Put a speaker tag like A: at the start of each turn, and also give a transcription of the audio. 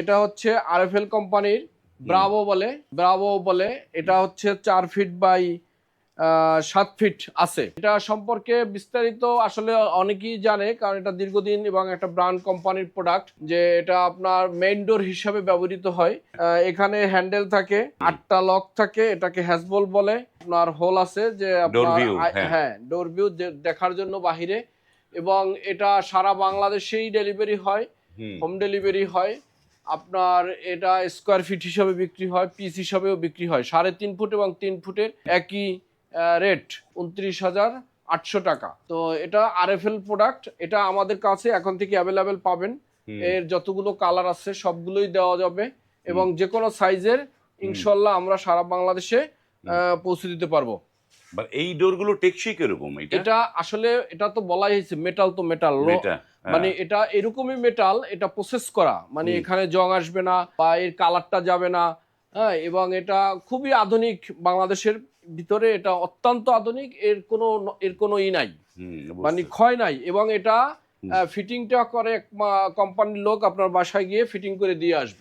A: এটা হচ্ছে আরএফএল কোম্পানির ব্রাভো বলে ব্রাভো বলে। এটা হচ্ছে চার ফিট বাই সাত ফিট আছে। এটা সম্পর্কে বিস্তারিত আসলে অনেকেই জানে কারণ এটা দীর্ঘদিন এবং একটা ব্র্যান্ড কোম্পানির প্রোডাক্ট যে এটা আপনার মেইন ডোর হিসাবে ব্যবহৃত হয়। এখানে হ্যান্ডেল থাকে আটটা লক থাকে এটাকে হ্যাসবল বলে। আপনার হোল আছে যে আপনার
B: হ্যাঁ।
A: হ্যাঁ ডোর ভিউ দেখার জন্য বাহিরে। এবং এটা সারা বাংলাদেশেই ডেলিভারি হয়
B: হোম।
A: ডেলিভারি হয়। আপনার এটা স্কোয়ার ফিট হিসাবে বিক্রি হয় পিস হিসাবেও বিক্রি হয়। সাড়ে তিন ফুট এবং তিন ফুটের একই রেট উনত্রিশ হাজার আটশো টাকা। তো এটা আর আরএফএল প্রোডাক্ট এটা আমাদের কাছে এখন থেকে অ্যাভেলেবেল পাবেন। এর যতগুলো কালার আছে সবগুলোই দেওয়া যাবে এবং যে কোনো সাইজের ইনশাল্লাহ আমরা সারা বাংলাদেশে পৌঁছে দিতে পারব।
B: But এই ডোরগুলো টেকসই কীরকম এটা?
A: এটা আসলে এটা তো বলাই হয়েছে মেটাল তো মেটাল
B: এটা
A: মানে এটা এরকমই মেটাল এটা প্রসেস করা। মানে এখানে জং আসবে না বা এর কালারটা যাবে না হ্যাঁ এবং এটা খুবই আধুনিক বাংলাদেশের ভিতরে এটা অত্যন্ত আধুনিক এর কোনো এর কোনো ই নাই। মানে ক্ষয় নাই এবং এটা ফিটিংটা করে কোম্পানির লোক আপনার বাসায় গিয়ে ফিটিং করে দিয়ে আসবে।